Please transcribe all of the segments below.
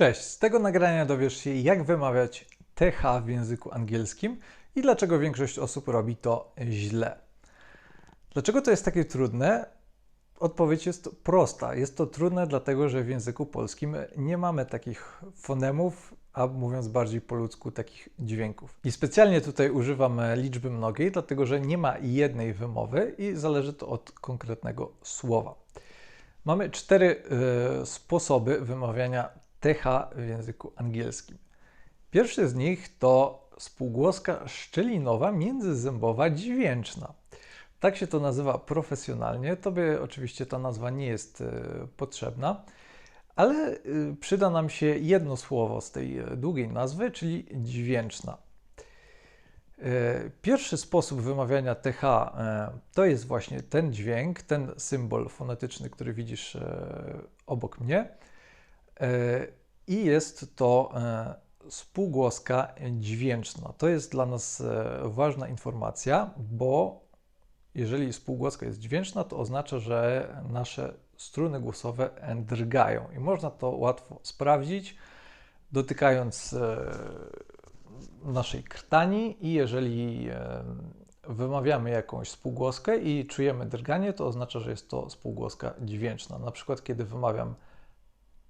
Cześć, z tego nagrania dowiesz się, jak wymawiać TH w języku angielskim i dlaczego większość osób robi to źle. Dlaczego to jest takie trudne? Odpowiedź jest prosta. Jest to trudne, dlatego że w języku polskim nie mamy takich fonemów, a mówiąc bardziej po ludzku, takich dźwięków. I specjalnie tutaj używam liczby mnogiej, dlatego że nie ma jednej wymowy i zależy to od konkretnego słowa. Mamy cztery y, sposoby wymawiania TH w języku angielskim. Pierwszy z nich to spółgłoska szczelinowa międzyzębowa dźwięczna. Tak się to nazywa profesjonalnie. Tobie oczywiście ta nazwa nie jest y, potrzebna, ale y, przyda nam się jedno słowo z tej długiej nazwy, czyli dźwięczna. Pierwszy sposób wymawiania TH to jest właśnie ten dźwięk, ten symbol fonetyczny, który widzisz obok mnie. I jest to spółgłoska dźwięczna. To jest dla nas ważna informacja, bo jeżeli spółgłoska jest dźwięczna, to oznacza, że nasze struny głosowe drgają i można to łatwo sprawdzić, dotykając naszej krtani i jeżeli wymawiamy jakąś spółgłoskę i czujemy drganie, to oznacza, że jest to spółgłoska dźwięczna. Na przykład, kiedy wymawiam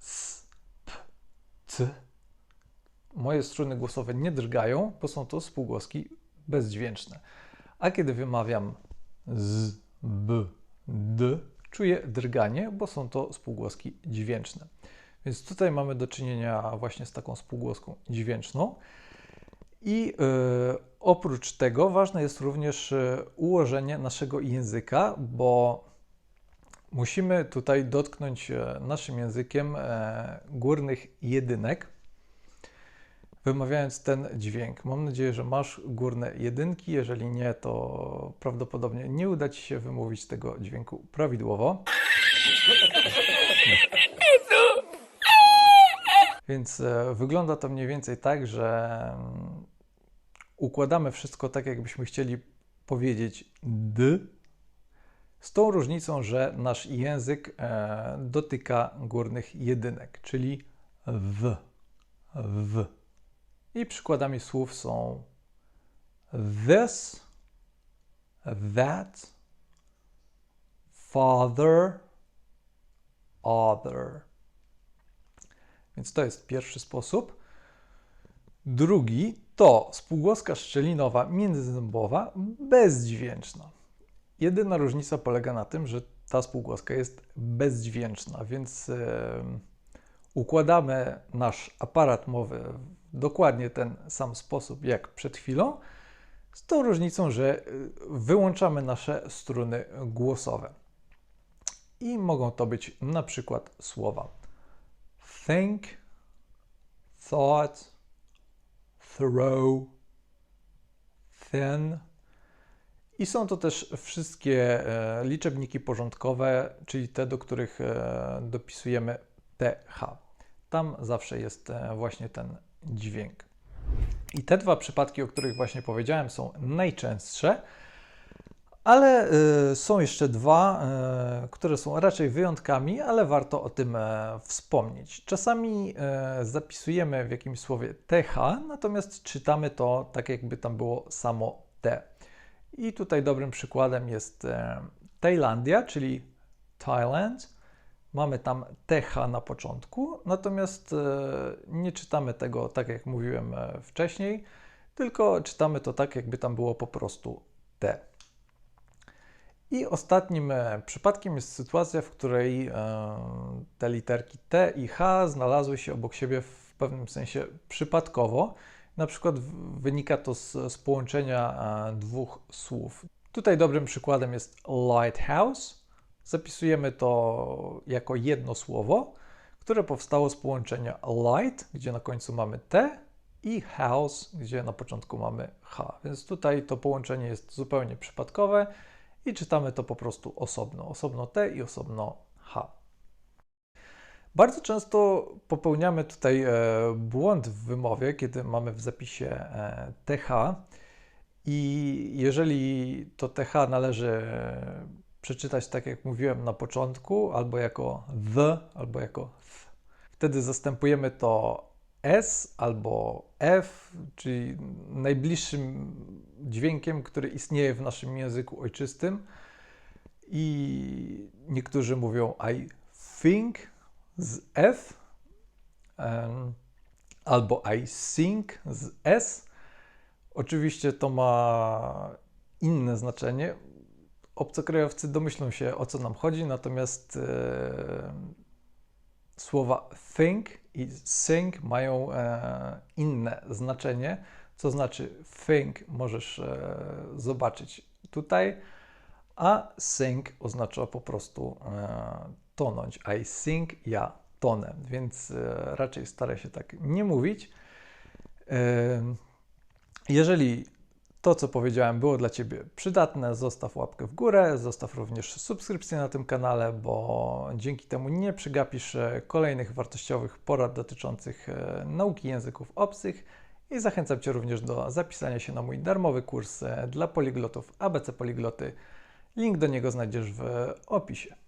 s, moje struny głosowe nie drgają, bo są to spółgłoski bezdźwięczne. A kiedy wymawiam z, b, d, czuję drganie, bo są to spółgłoski dźwięczne. Więc tutaj mamy do czynienia właśnie z taką spółgłoską dźwięczną. I y, oprócz tego ważne jest również y, ułożenie naszego języka, bo musimy tutaj dotknąć y, naszym językiem górnych jedynek, wymawiając ten dźwięk. Mam nadzieję, że masz górne jedynki. Jeżeli nie, to prawdopodobnie nie uda Ci się wymówić tego dźwięku prawidłowo. Więc e, wygląda to mniej więcej tak, że mm, układamy wszystko tak, jakbyśmy chcieli powiedzieć d, z tą różnicą, że nasz język e, dotyka górnych jedynek, czyli w, w. I przykładami słów są this, that, father, other. Więc to jest pierwszy sposób. Drugi to spółgłoska szczelinowa międzyzębowa bezdźwięczna. Jedyna różnica polega na tym, że ta spółgłoska jest bezdźwięczna, więc układamy nasz aparat mowy w dokładnie ten sam sposób jak przed chwilą, z tą różnicą, że e, wyłączamy nasze struny głosowe. I mogą to być na przykład słowa think, thought, throw, thin. I są to też wszystkie e, liczebniki porządkowe, czyli te, do których e, dopisujemy TH. Tam zawsze jest e, właśnie ten dźwięk. I te dwa przypadki, o których właśnie powiedziałem, są najczęstsze. Ale są jeszcze dwa, które są raczej wyjątkami, ale warto o tym wspomnieć. Czasami zapisujemy w jakimś słowie TH, natomiast czytamy to tak, jakby tam było samo T. I tutaj dobrym przykładem jest e, Tajlandia, czyli Thailand. Mamy tam TH na początku, natomiast nie czytamy tego tak, jak mówiłem wcześniej, tylko czytamy to tak, jakby tam było po prostu T. I ostatnim e, przypadkiem jest sytuacja, w której e, te literki T i H znalazły się obok siebie w pewnym sensie przypadkowo. Na przykład wynika to z, z połączenia e, dwóch słów. Tutaj dobrym przykładem jest lighthouse. Zapisujemy to jako jedno słowo, które powstało z połączenia light, gdzie na końcu mamy T, i house, gdzie na początku mamy H. Więc tutaj to połączenie jest zupełnie przypadkowe i czytamy to po prostu osobno. Osobno T i osobno H. Bardzo często popełniamy tutaj e, błąd w wymowie, kiedy mamy w zapisie e, TH i jeżeli to TH należy e, przeczytać tak jak mówiłem na początku, albo jako the, albo jako th. Wtedy zastępujemy to S albo F, czyli najbliższym dźwiękiem, który istnieje w naszym języku ojczystym. I niektórzy mówią I think z F albo I sing z S. Oczywiście to ma inne znaczenie. Obcokrajowcy domyślą się o co nam chodzi, natomiast e, słowa think i sing mają e, inne znaczenie. Co znaczy think możesz e, zobaczyć tutaj, a sing oznacza po prostu e, tonąć. I sing, ja tonę, więc e, raczej staraj się tak nie mówić. E, jeżeli to, co powiedziałem, było dla Ciebie przydatne, zostaw łapkę w górę, zostaw również subskrypcję na tym kanale, bo dzięki temu nie przegapisz e, kolejnych wartościowych porad dotyczących nauki języków obcych i zachęcam Cię również do zapisania się na mój darmowy kurs dla poliglotów ABC Poligloty. Link do niego znajdziesz w opisie.